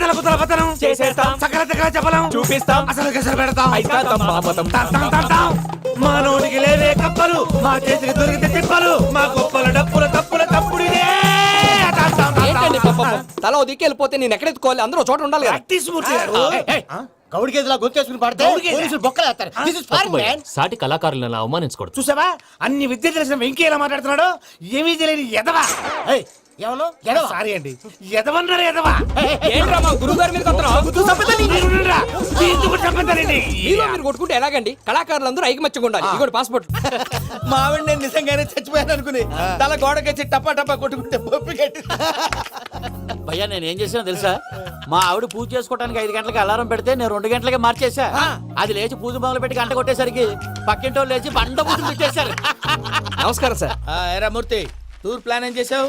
అతల కుతల పతనం చేసేస్తాం. సకల దగ్గర చెప్పలం చూపిస్తాం. అసలు గసలు పెడతాం. అయితాం బాపతం. తాం, తాం, తాం, తాం. మా నోటికి లేవే కప్పలు మా చేతికి దొరికితే తిప్పలు మా గొప్పల డప్పుల తప్పుల తప్పుడు తల దిక్కు వెళ్ళిపోతే నేను ఎక్కడెత్తుకోవాలి? అందరూ చోట ఉండాలి గౌడి గేదెలా గొంతేసుకుని పడితే గౌడి గేదె? పోలీసులు బొక్కలు వేస్తారు. దిస్ ఇస్ ఫారెన్ మ్యాన్ సాటి కళాకారులను అలా అవమానించకూడదు? చూసావా? అన్ని విద్య తెలిసిన వెంకీ ఎలా మాట్లాడుతున్నాడు. ఏమీ తెలియని ఎదవా? ఏయ్ ఎవరు? ఎడవ. సారీ అండి. ఎదవన్నారు ఎదవా? ఏంట్రా మా గురువు గారి మీద? మీరు కొట్టుకుంటే ఎలాగండి? కళాకారులందరూ ఐకమత్యంగా ఉండాలి. ఇదిగోటి పాస్పోర్ట్ మా ఆవిడ నేను నిజంగానే చచ్చిపోయాను అనుకుని తల గోడకొచ్చి టపా టపా కొట్టుకుంటే బొప్పి కట్టి భయ్యా నేను ఏం చేసినా తెలుసా? మా ఆవిడ పూజ చేసుకోవడానికి ఐదు గంటలకి అలారం పెడితే నేను రెండు గంటలకి మార్చేసా అది లేచి పూజ మొదలు పెట్టి గంట కొట్టేసరికి పక్కింటి వాళ్ళు లేచి బండ పూజలు పెట్టేశారు. నమస్కారం సార్. ఆ, ఏరా మూర్తి టూర్ ప్లాన్ ఏం చేసావు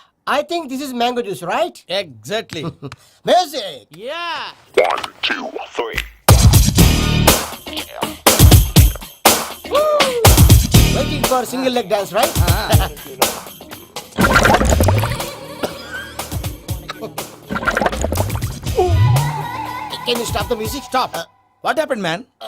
I think this is mango juice, right? Exactly. Music! Yeah. One, two, three. Waiting for single leg dance, right? Ah. Can you stop the music? Stop. Uh, What happened, man? Uh,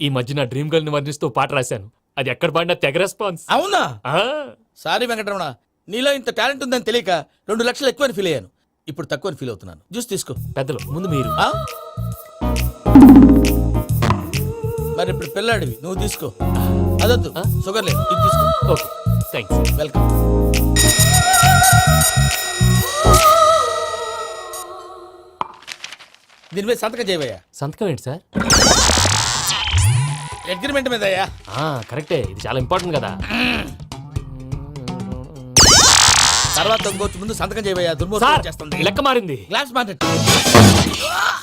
ఈ మధ్య నా dream గర్ల్ని వర్ణిస్తూ పాట రాశాను. అది ఎక్కడ పాడినా తెగ రెస్పాన్స్. అవునా? ఆ, సారీ వెంకటరమణ నీలో ఇంత టాలెంట్ ఉందని తెలియక రెండు లక్షలు ఎక్కువని ఫీల్ అయ్యాను. ఇప్పుడు తక్కువని ఫీల్ అవుతున్నాను. జ్యూస్ తీసుకో. పెద్దలు ముందు మీరు. ఆ? మరి ఇప్పుడు పిల్లాడివి నువ్వు తీసుకో. అదొద్దు షుగర్ లేదు ఇది తీసుకో. Okay thanks welcome. దీని మీద సంతకం చేయవయ్యా? సంతకం ఏంటి సార్? అగ్రిమెంట్ మీద అయ్యా ఆ, కరెక్టే. ఇది చాలా ఇంపార్టెంట్ కదా. తర్వాత ఇంకొచ్చి ముందు సంతకం చేయవయ్యా దుర్మోహం చేస్తుంది. లెక్క మారింది. గ్లాస్ మార్కెట్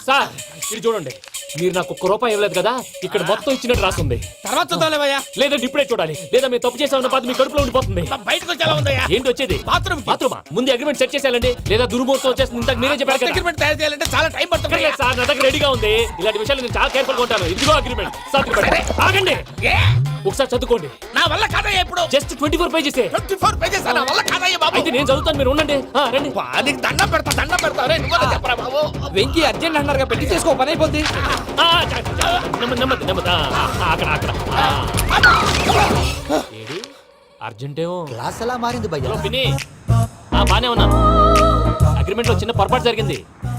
సార్ ఇది చూడండి. మీరు నాకు ఒక్క రూపాయి ఇవ్వలేదు కదా? ఇక్కడ మొత్తం ఇచ్చినట్టు రాస్తుంది. తర్వాత చూద్దాంలేవయ్యా. లేదంటే ఇప్పుడే చూడాలి. లేదా మీరు తప్పు చేసామన్న బాధ మీ కడుపులో ఉండిపోతుంది. బయటకు ఉందయ్యా. ఏంటి వచ్చేది? బాత్రూమ్ బాత్రూమా? ముందు అగ్రిమెంట్ సెట్ చేసేయాలండి. లేదా దుర్మూర్తం వచ్చేస్తుంది ఇంతకు మీరే చెప్పారు కదా. అగ్రిమెంట్ తయారు చేయాలంటే చాలా టైం పడుతుంది సార్ నా దగ్గర రెడీగా ఉంది. ఇలాంటి విషయాలు నేను చాలా కేర్ఫుల్గా ఉంటాను. ఇదిగో అగ్రిమెంట్. పెట్టండి. ఆగండి? ఒకసారి చదువుకోండి. నా వల్ల కాదయ్యా ఇప్పుడు. Just twenty four pages twenty four pages నా వల్ల కాదయ్యా బాబు. అయితే నేను చదువుతాను మీరు ఉండండి. ఆ, రండి. నీకు దండం పెడతా దండం పెడతా. రే నువ్వు చెప్పరా బాబు? వెంకీ అర్జెంట్ అన్నారుగా పెళ్ళి చేసుకో పని అయిపోద్ది. ఆ, చ- చ- చ- నెమ్మది నెమ్మది నెమ్మది. ఆ, ఆ, అక్కడ అక్కడ. ఆ. ఏడి? అర్జెంట్ ఏమో క్లాస్ ఎలా మారింది భయ్యా? హలో పిన్ని. ఆ, బానే ఉన్నాను అగ్రిమెంట్లో చిన్న పొరపాటు జరిగింది.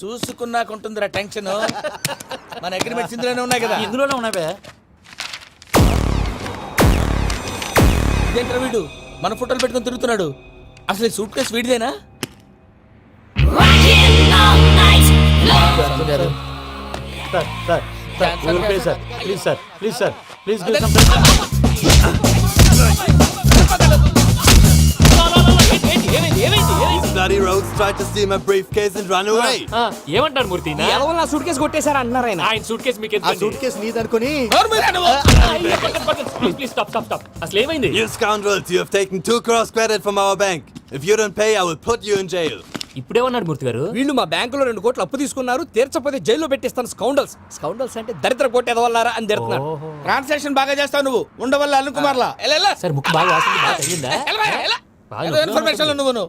చూసుకున్నాక ఉంటుందిరా టెన్షన్. మన అగ్రిమెంట్స్ ఇందులోనే ఉన్నాయి కదా. ఇందులోనే ఉన్నాయి ఇదేంట్రా వీడు? మన ఫోటోలు పెట్టుకొని తిరుగుతున్నాడు. అసలు suitcase వీడిదేనా? Sir sir sir please sir please sir please give some tried to steal my briefcase and run away. ఆ, ఏమంటారు మూర్తి నా- ఎలవల నా సూట్ కేసు కొట్టేశారు అంటున్నారు ఆయన. ఆయన సూట్ కేసు మీకు ఆ సూట్ కేసు నీదనుకుని? ప్లీజ్ స్టాప్ స్టాప్ స్టాప్ అసలు ఏమైంది? You scoundrels, you have taken two crores credit from our bank. If you don't pay, I will put you in jail. ఇప్పుడేమన్నాడు మూర్తి గారు. వీళ్ళు మా బ్యాంకులో రెండు కోట్లు అప్పు తీసుకున్నారు తీర్చపోతే జైల్లో పెట్టిస్తాను స్కౌండల్స్ స్కౌండల్స్ అంటే దరిద్ర కోట ఎదవల్లారా అని తిడుతున్నారు. ట్రాన్సాక్షన్ బాగా చేస్తావు నువ్వు. ఉండవల్ల అల్లు కుమార్లా. ఎలా, ఎలా? సార్ ముక్కు బాగా వాసింది బాగా తగిలిందా? ఎలా, ఇన్ఫర్మేషన్. నువ్వు.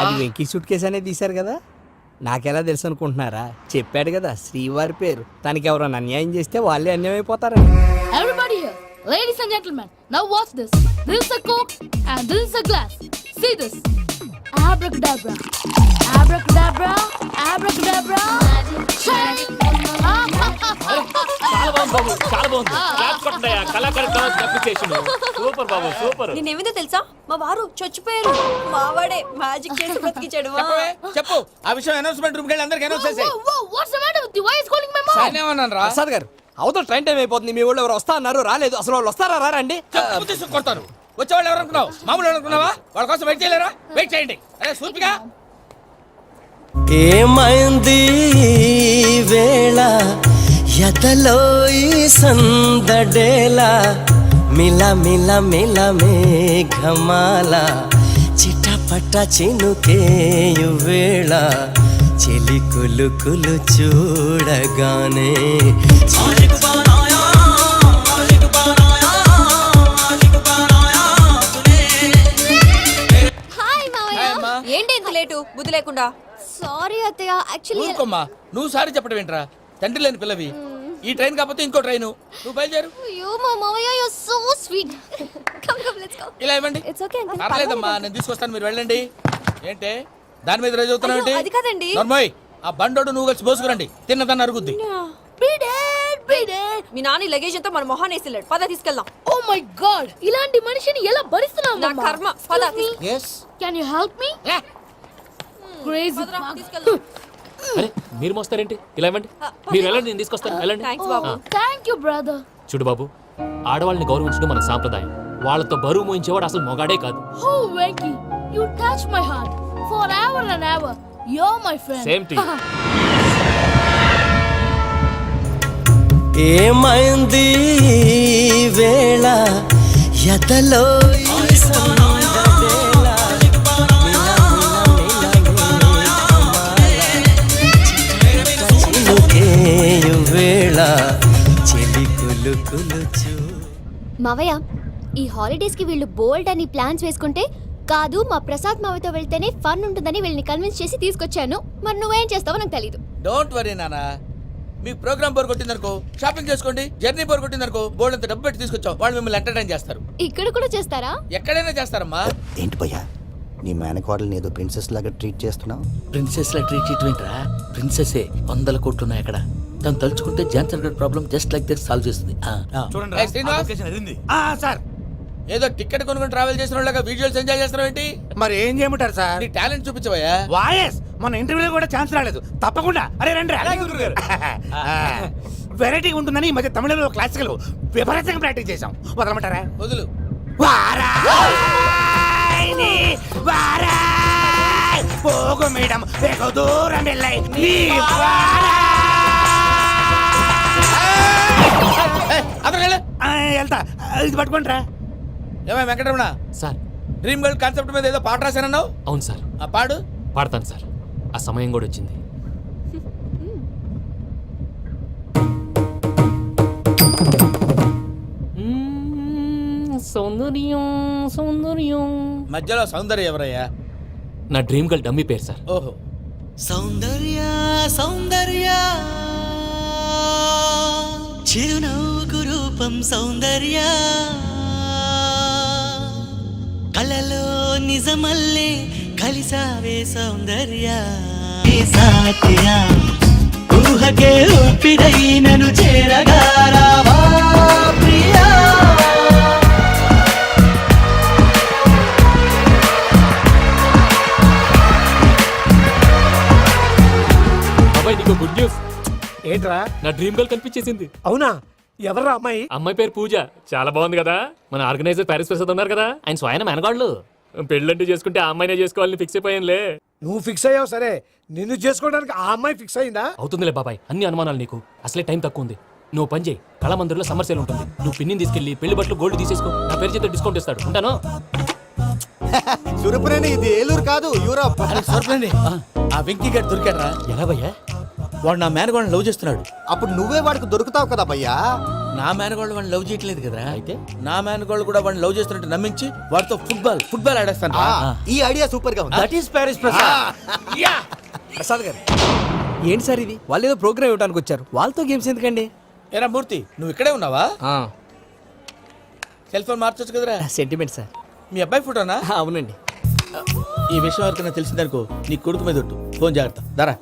అది వెంకీ సూట్ కేసు అనేది తీశారు కదా నాకెలా తెలుసు అనుకుంటున్నారా చెప్పాడు కదా శ్రీవారి పేరు తనకి ఎవరైనా అన్యాయం చేస్తే వాళ్ళే అన్యాయం అయిపోతారని Everybody here, ladies and gentlemen, now watch this. This is a coke and this is a glass. See this. Abracadabra. Abracadabra. Abracadabra. Shine. చాలా బాగుంది బాబు చాలా బాగుంది. క్లాప్స్ కొట్టండి కళాకారు అప్రిసియేషన్ సూపర్ బాబు సూపర్. నేనేమిందో తెలుసా? మా వారు చచ్చిపోయారు. మావాడే మ్యాజిక్ చేసి చెప్పు. ఆ విషయం అనౌన్స్మెంట్ రూమ్ అందరికి అనౌన్స్ చేసేయ్. ఏమన్నాను రా? ప్రసాద్ గారు అవతల ట్రైన్ టైం అయిపోతుంది. మీ వాళ్ళు ఎవరు వస్తా అన్నారు రాలేదు. అసలు వాళ్ళు వస్తారా రారా అండి? కొడతారు. వచ్చేవాళ్ళు ఎవరు అనుకున్నావు? మామూలు అనుకున్నావా? వాళ్ళ కోసం వెయిట్ చేయలేరా? వెయిట్ చేయండి. అరే సూపిగా ఏమైంది వేళ? ఎదలో ఈ సందడేల? మిల మిల మిల మేఘమాల. చిటపట చినుకేయు వేళ. చెలి కులు కులు చూడగానే. ఏంటి ఇంత లేటు? బుద్ధి లేకుండా? సారీ అత్తయ్య యాక్చువల్లీ ఊరుకోమ్మా. నువ్వు సారి చెప్పడం ఏంట్రా? తండ్రి లేని పిల్లవి. ఈ ట్రైన్ కాకపోతే ఇంకో ట్రైన్. నువ్వు బయలుదేరు. అయ్యో మా మావయ్య you so sweet come come let's go ఇలా ఇవ్వండి. ఇట్స్ ఓకే పర్లేదమ్మా నేను తీసుకొస్తాను మీరు వెళ్ళండి. ఏంటే? దాని మీద రోజు అవుతున్నావు అయ్యో, అది కాదండి. నర్మోయ్ ఆ బండోడు నువ్వు కలిసి పోసుకురండి తిన్నదాన్ని అరుగుద్ది. మీ నాన్న లగేజ్ అంతా మన మొహాన్ వేసిల్లాడు పద తీసుకెళ్దాం. Oh my god! ఇలాంటి మనిషిని ఎలా భరిస్తున్నావు నా కర్మ. పద yes Can you help me? అరే మీరు మోస్తారేంటి? ఇలా ఇవ్వండి. మీరు వెళ్ళండి నేను తీసుకొస్తాను వెళ్ళండి. Thank you, brother. చూడు బాబు ఆడవాళ్ళని గౌరవించడం మన సాంప్రదాయం. వాళ్ళతో బరువు మోయించేవాడు అసలు మొగాడే కాదు. Oh, Venky, you touch my heart forever and ever. You're my friend. Same to you. ఏమైంది వేళ? ఎదలో ఈ మావయ్య ఈ హాలిడేస్కి వీళ్ళు బోల్డ్ అని ప్లాన్స్ వేసుకుంటే కాదు మా ప్రసాద్ మావయ్యతో వెళ్తేనే ఫన్ ఉంటుందని వీళ్ళని కన్విన్స్ చేసి తీసుకొచ్చాను. మరి నువ్వేం చేస్తావో నాకు తెలీదు. డోంట్ వరీ నానా. మీకు ప్రోగ్రామ్ బోర్ కొట్టిందనుకో షాపింగ్ చేసుకోండి జర్నీ బోర్ కొట్టిందనుకో బోర్డు అంత డబ్బు పెట్టి తీసుకొచ్చాం. వాళ్ళు మిమ్మల్ని ఎంటర్టైన్ చేస్తారు. ఇక్కడ కూడా చేస్తారా? ఎక్కడైనా చేస్తారమ్మా. ఏంటి భయ్యా నీ మేనకోడల్ని ఏదో ప్రిన్సెస్ లాగా ట్రీట్ చేస్తున్నావు? ప్రిన్సెస్ లా ట్రీట్ చేయటమేంట్రా? ప్రిన్సెసే వందల కోట్లు ఉన్నాయి అక్కడ. తను తలుచుకుంటే Johnson God problem just like that solve చేస్తుంది. శ్రీనివాస్! సార్. ఏదో టికెట్ కొనుక్కొని ట్రావెల్ చేసిన వాళ్ళగా వీడియోస్ ఎంజాయ్ చేస్తున్నావు ఏంటి? మరి ఏం చేయమంటారు సార్? నీ టాలెంట్ చూపించవయ్యా? వాయస్! మన ఇంటర్వ్యూలో కూడా ఛాన్స్ రాలేదు. తప్పకుండా. అరే రండి వెరైటీ ఉంటుందని ఈ మధ్య తమిళంలో క్లాసికల్ విపరీతంగా ప్రాక్టీస్ చేసాం వదలమంటారా? వదులు. వారాయ్! పోగు మేడం వెగు దూరం వెళ్ళై వెళ్ళు. వెళ్తా. ఇది పట్టుకుంటారా ఏమై Venkataramana? Sir. Dream girl concept మీద ఏదో పాట రాశానన్నావు? అవును సార్. ఆ పాడు. పాడతాను సార్. ఆ సమయం కూడా వచ్చింది. సౌందర్యం సౌందర్యం. మధ్యలో సౌందర్య ఎవరయ్యా? నా డ్రీమ్ గర్ల్ డమ్మీ పేరు సార్. ఓహో. సౌందర్య సౌందర్య. చిరునవ్వుకు రూపం సౌందర్య. కలలో నిజమల్లే కలిసావే సౌందర్య. ఏ సాటియా ఊహకే ఊపిరై నన్ను చేరగారావా ప్రియా. గుడ్ న్యూస్ ఏంట్రా? నా డ్రీమ్ గర్ల్ కనిపించేసింది. అవునా? ఎవరా అమ్మాయి? అమ్మాయి పేరు పూజ. చాలా బాగుంది కదా. మన ఆర్గనైజర్ ప్యారిస్ ప్రసాద్ ఉన్నారు కదా. ఆయన స్వయం మెనగాళ్ళు పెళ్ళంటూ చేసుకుంటే ఆ అమ్మాయినే చేసుకోవాలని ఫిక్స్ అయిపోయానులే. నువ్వు ఫిక్స్ అయ్యావు సరే. నిన్ను చేసుకోవడానికి ఆ అమ్మాయి ఫిక్స్ అయిందా? అవుతుందిలే బాబాయ్. అన్ని అనుమానాలు నీకు. అసలే టైం తక్కువ ఉంది. నువ్వు పని చేయి. కళామందిర్లో సమ్మర్ సేల్ ఉంటుంది. నువ్వు పిన్నిని తీసుకెళ్ళి పెళ్ళి బట్టలు గోల్డ్ తీసేసుకో. నా పేరు చేత డిస్కౌంట్ ఇస్తాడు. ఉంటాను? సురపురేని ఇది ఏలూరు కాదు యూరప్. సర్ప్లేండి ఆ వెంకీ గారు దొరికాడరా. ఎలా భయ్యా వాడు నా మేనగోళ్ళని లవ్ చేస్తున్నాడు. అప్పుడు నువ్వే వాడికి దొరుకుతావు కదా భయ్యా? నా మేనగోళ్ళు వాడిని లవ్ చేయట్లేదు కదరా. అయితే? నా మేనగోళ్ళు కూడా వాడిని లవ్ చేస్తున్నట్టు నమ్మించి వాడితో ఫుట్బాల్ ఫుట్బాల్ ఆడేస్తాను ఆ, ఈ ఐడియా సూపర్గా ఉంది. That is Paris Prasad Prasad garu. ఏంటి సార్ ఇది? వాళ్ళు ఏదో ప్రోగ్రామ్ ఇవ్వడానికి వచ్చారు. వాళ్ళతో గేమ్స్ ఎందుకండి? ఏరా మూర్తి నువ్వు ఇక్కడే ఉన్నావా? సెల్ ఫోన్ మార్చొచ్చు కదరా. సెంటిమెంట్ సార్ మీ అబ్బాయి ఫోటోనా? అవునండి. ఈ విషయం ఎవరికైనా తెలిసిందనుకో నీ కొడుకు మీద ఒట్టు. ఫోన్ జాగ్రత్త. దారా.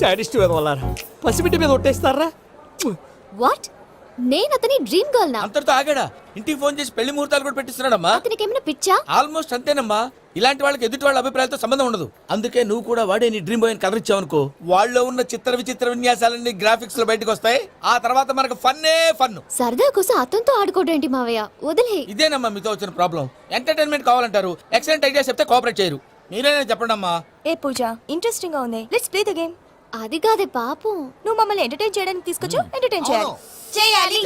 సాడిస్ట్ వాళ్ళారా పసిబిడ్డ మీద ఒట్టేస్తారా? వాట్? నేను అతని డ్రీమ్ గర్ల్ నా అంతటితో ఆగాడా? ఇంటికి ఫోన్ చేసి పెళ్ళి ముహూర్తాలు కూడా పెట్టిస్తున్నాడమ్మా. అతనికి ఏమైనా పిచ్చా? ఆల్మోస్ట్ అంతేనమ్మా. ఇలాంటి వాళ్ళకి ఎదుటి వాళ్ళ అభిప్రాయాలతో సంబంధం ఉండదు. అందుకే నువ్వు కూడా వాడే నీ డ్రీమ్ బాయ్ కవర్ ఇచ్చావనుకో వాళ్ళలో ఉన్న చిత్ర విచిత్ర విన్యాసాలన్నీ గ్రాఫిక్స్లో బయటకు వస్తాయి. ఆ తర్వాత మనకు ఫన్నే ఫన్ సరదా కోసం అతనితో ఆడుకోవడం మావయ్య? వదిలే ఇదేనమ్మా మీతో వచ్చిన ప్రాబ్లం. ఎంటర్టైన్మెంట్ కావాలంటారు. ఎక్సలెంట్ ఐడియా చెప్తే కోఆపరేట్ చేయరు. మీరేనా చెప్పండి అమ్మా ఏ పూజ ఇంట్రెస్టింగ్గా ఉంది. లెట్స్ ప్లే ద గేమ్ అది కాదే పాపం. నువ్వు మమ్మల్ని ఎంటర్టైన్ చేయడానికి తీసుకొచ్చు ఎంటర్టైన్ చేయాలి. చేయాలి.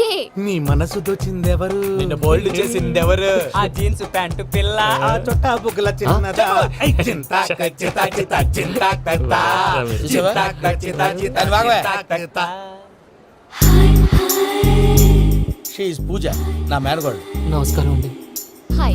గే నీ మనసు దోచిందెవరు? నిన్న బోల్డ్ చేసిందెవరు? ఆ జీన్స్ ప్యాంటు పిల్ల. ఆ. చుట్టా బుగ్గల చిన్నదా? I Chinta కచ్చితా చితా Chinta కత్తా? Chinta. కచ్చితా. Chinta కత్తా. She పూజ నా మేనగోడు. నమస్కారం అండి. Hi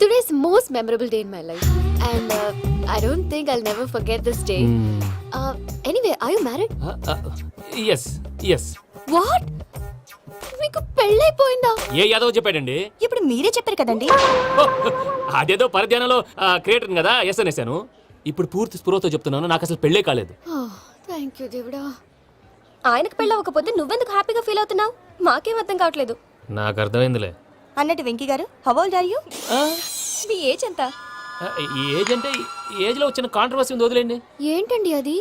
Today's most memorable day in my life and I don't think I'll never forget this day anyway I you married yes yes what మీకు పెళ్ళైపోయిందా? ఏ యాదవ్ చెప్పాడండి? ఇప్పుడు మీరే చెప్పారు కదండి. ఓ, అదేదో పరధ్యానంలో క్రియేటర్ కదా ఎస్ అనేసాను ఇప్పుడు పూర్తి స్పృహతో చెప్తున్నాను నాకు అసలు పెళ్ళే కాలేదు. థ్యాంక్ యూ దేవుడా. ఆయనకు పెళ్ళవకపోతే నువ్వెందుకు హ్యాపీగా ఫీల్ అవుతున్నావు? మాకేం అర్థం కావట్లేదు. నాకు అర్థమైందిలే. అన్నట్టు Venky garu how old are you me age ఎంత? ఏజ్ అంటే ఏజ్లో వచ్చిన కాంట్రవర్సీ ఉంది వదిలేండి ఏంటండి అది?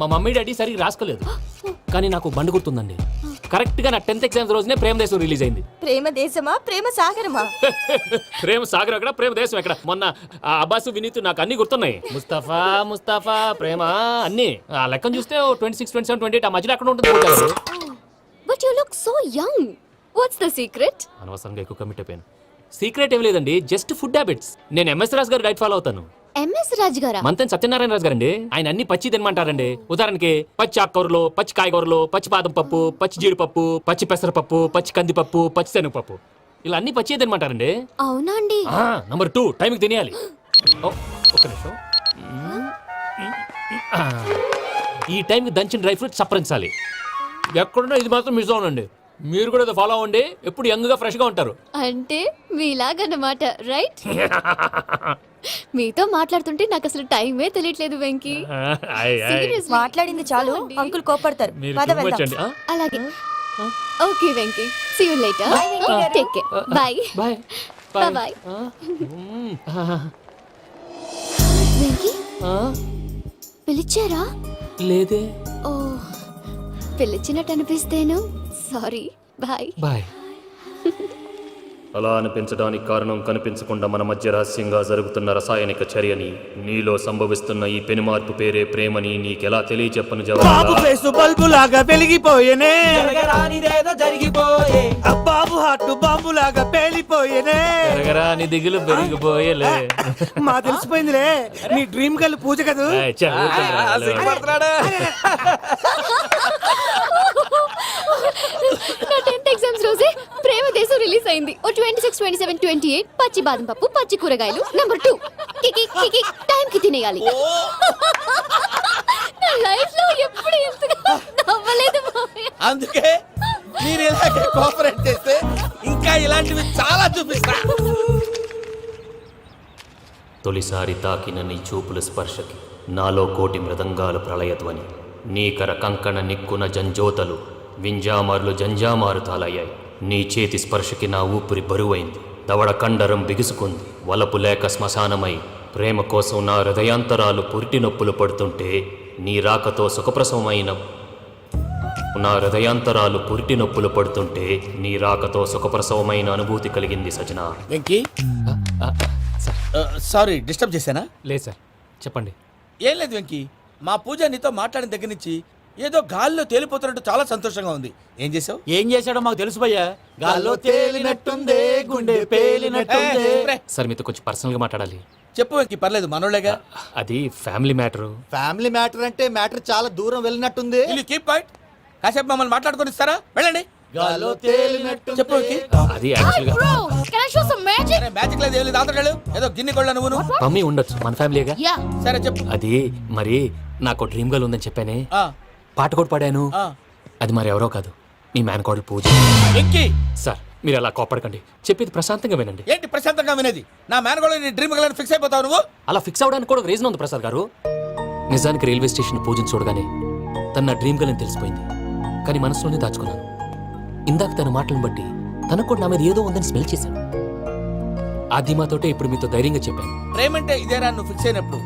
మా మమ్మీ డాడీ సరిగ్గా రాసుకోలేదు. కానీ నాకు బండి గుర్తుందండి. కరెక్ట్గా నా టెన్త్ ఎగ్జామ్స్ రోజునే ప్రేమ దేశం రిలీజ్ అయింది. ప్రేమ దేశమా? ప్రేమ సాగరమా? ప్రేమ సాగర్ ఎక్కడ? ప్రేమ దేశం ఎక్కడ? మొన్న ఆ అబ్బాసు వినీత్ నాకు అన్ని గుర్తున్నాయి. ముస్తఫా ముస్తఫా ప్రేమ అన్ని. ఆ లెక్కను చూస్తే twenty six twenty seven twenty eight ఆ మధ్యలో ఎక్కడ ఉంటుంది? But you look so young what's the secret అనవసరంగా ఎక్కువ కమిట్ అయిపోయాను. సీక్రెట్ ఏం లేదండి జస్ట్ ఫుడ్ హ్యాబిట్స్ నేను M S Raju garu diet follow అవుతాను. ఎంఎస్ రాజ్ గారా? మంతెన్ సత్యనారాయణ రాజు గారండి. ఆయన అన్ని పచ్చి తినమంటారండి. ఉదాహరణకి పచ్చి ఆకుకూరలు పచ్చి కాయగూరలు పచ్చి బాదం పప్పు పచ్చి జీడిపప్పు పచ్చి పెసరపప్పు పచ్చి కందిపప్పు పచ్చి శనగపప్పు. ఇలా అన్ని పచ్చి తినమంటారండి. అవునా అండి? నంబర్ టూ టైంకి తినేయాలి. ఓ, ఒక్క నిమిషం. ఈ టైంకి దంచిన డ్రై ఫ్రూట్స్ సప్పరించాలి ఎక్కడున్నా ఇది మాత్రం మిస్ అవునండి. మీరు కూడా ఇది ఫాలో అవ్వండి. ఎప్పుడు యంగ్గా ఫ్రెష్గా ఉంటారు. అంటే మీలాగన్నమాట రైట్ మీతో మాట్లాడుతుంటే నాకు అసలు టైమే తెలియట్లేదు వెంకీ. Seriously. మాట్లాడింది చాలు. అంకుల్ కోపడతారు. మీరు పద వెళ్దాం? అలాగే. Okay Venky. See you later take care bye bye. ఆ, వెంకీ? పిలిచారా? లేదే. ఓ పిలిచినట్టు అనిపిస్తేను. సారీ బాయ్ బాయ్ అలా అనిపించడానికి కారణం కనిపించకుండా మన మధ్య రహస్యంగా జరుగుతున్న రసాయనిక చర్యని నీలో సంభవిస్తున్న ఈ పెనుమార్పు పేరే ప్రేమని నీకెలా తెలియచెప్పను బాబు జవాబు ఫేస్ బల్బు లాగా వెలిగిపోయేనే జరగరానిదేదో జరిగిపోయే బాబు హార్ట్ బాంబు లాగా పేలిపోయేనే పెరగరా నీ దిగులు పెరిగిపోయేలే మా తెలిసిపోయిందిలే నీ డ్రీమ్ గర్ల్ పూజ కదూ ఏయ్, చల్, ఊరుకోరా, హలో. సిగ్గుపడుతున్నాడు. నా టెన్త్ ఎగ్జామ్స్ రోజే ప్రేమ దేశం రిలీజ్ అయింది. ఓ twenty six twenty seven twenty eight పచ్చి బాదం పప్పు పచ్చి కూరగాయలు. నెంబర్ టూ కికి కికి టైం కి తినేయాలి. నా లైఫ్లో ఎప్పుడు ఎంతగా నవ్వలేదు మామయ్య అందుకే మీరు ఇలాగే కోఆపరేట్ చేస్తే ఇంకా ఇలాంటివి చాలా చూపిస్తా. తొలిసారి తాకిన నీ చూపుల స్పర్శకి నాలో కోటి మృదంగాలు ప్రళయధ్వని నీకర కంకణ నిక్కున జంజోతలు వింజామారులు జంజామారు తాలయ్యాయి నీ చేతి స్పర్శకి నా ఊపిరి బరువైంది. దవడ కండరం బిగుసుకుంది. వలపు లేక శ్మశానమై ప్రేమ కోసం నా హృదయాంతరాలు పురిటి నొప్పులు పడుతుంటే నీ రాకతో సుఖప్రసవమైన నా హృదయాంతరాలు పురిటి నొప్పులు పడుతుంటే నీ రాకతో సుఖప్రసవమైన అనుభూతి కలిగింది సజనా. వెంకీ? సారీ డిస్టర్బ్ చేశానా? లేదు సార్. చెప్పండి. ఏం లేదు వెంకీ. మా పూజ నీతో మాట్లాడిన దగ్గర నుంచి ఏదో గాల్లో తేలిపోతున్నట్టు చాలా సంతోషంగా ఉంది. ఏం చేసావు ఏం చేశాడో మాకు తెలుసు భయ్యా. గాల్లో తేలినట్టుందే గుండె పేలినట్టుందే. సార్ మీతో కొంచెం పర్సనల్గా మాట్లాడాలి. చెప్పు వెంకీ పర్లేదు మనోళ్ళేగా. అది ఫ్యామిలీ మ్యాటరు. ఫ్యామిలీ మ్యాటర్ అంటే మ్యాటర్ చాలా దూరం వెళ్ళినట్టుంది. వీళ్ళు కీప్ పాయింట్ కాసేపు మమ్మల్ని మాట్లాడుకొని ఇస్తారా? వెళ్ళండి. గాల్లో తేలినట్టు చెప్పు వెంకీ అది మ్యాజిక్ లేదు ఏం లేదు ఆతడాడు ఏదో గిన్నె కొళ్ళ నువ్వు మమ్మీ ఉండొచ్చు మన ఫ్యామిలీగా. సరే చెప్పు. అది మరి నాకు డ్రీమ్ గర్ల్ ఉందని చెప్పానే. ఆ, పాట కూడా పాడాను. అది మరి ఎవరో కాదు. మీ మేనకోడలు పూజ. సార్ మీరు అలా కోపడకండి చెప్పేది ప్రశాంతంగా వినండి. ఏంటి ప్రశాంతంగా వినేది? నా మేనగోళ నీ డ్రీమ్ గలని ఫిక్స్ అయిపోతావు నువ్వు? అలా ఫిక్స్ అవడానికి కూడా రీజన్ ఉంది ప్రసాద్ గారు. నిజానికి రైల్వే స్టేషన్ పూజను చూడగానే తన నా డ్రీమ్ గర్ల్ అని తెలిసిపోయింది. కానీ మనసులోనే దాచుకున్నాను. ఇందాక తన మాటలను బట్టి తనకు కూడా నా మీద ఏదో ఉందని స్మెల్ చేశాను. ఆ ధీమాతోటే ఇప్పుడు మీతో ధైర్యంగా చెప్పాను. ప్రేమంటే ఇదేరా నువ్వు ఫిక్స్ అయినప్పుడు.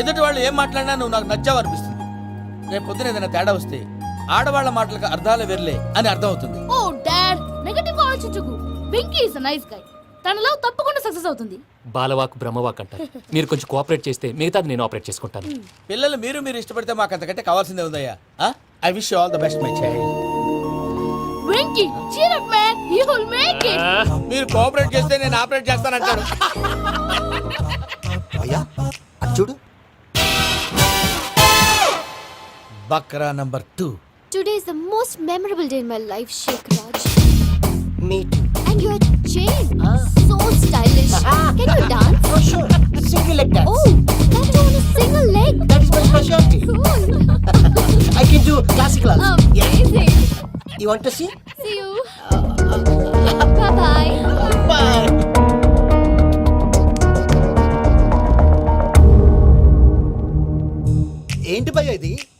ఎదుటి వాళ్ళు ఏం మాట్లాడినా నువ్వు నాకు నచ్చావు అనిపిస్తుంది రేపు పొద్దున ఏదైనా తేడా వస్తే ఆడవాళ్ళ మాటలకు అర్థాలు వెర్లే అని అర్థం అవుతుంది Oh, Dad, నెగటివ్ ఆలోచించకు. వెంకీ ఇస్ నైస్ గై తన లవ్ తప్పకుండా సక్సెస్ అవుతుంది. బాలవాక్ బ్రహ్మవాక్ అంటారు. మీరు కొంచెం కోఆపరేట్ చేస్తే మిగతాది నేను ఆపరేట్ చేసుకుంటాను. పిల్లలు మీరు మీరు ఇష్టపడితే మాకు అంతకంటే కావాల్సిందే ఉందయ్యా. I wish all the best my child Venky cheer up man. You will make it. మీరు కోఆపరేట్ చేస్తే నేను ఆపరేట్ చేస్తానంటాడు అయ్యా అటు చూడు. Bakra number two today is the most memorable day in my life Shaik Raj Me too. And your chain so stylish can you dance Oh, sure. Single leg dance. Oh that on a single leg That is my specialty. cool I can do classical also. amazing You want to see? see you bye bye Bye. ఏంటి భయ్య ఇది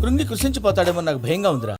కృంగి కృషించిపోతాడేమో నాకు భయంగా ఉందిరా.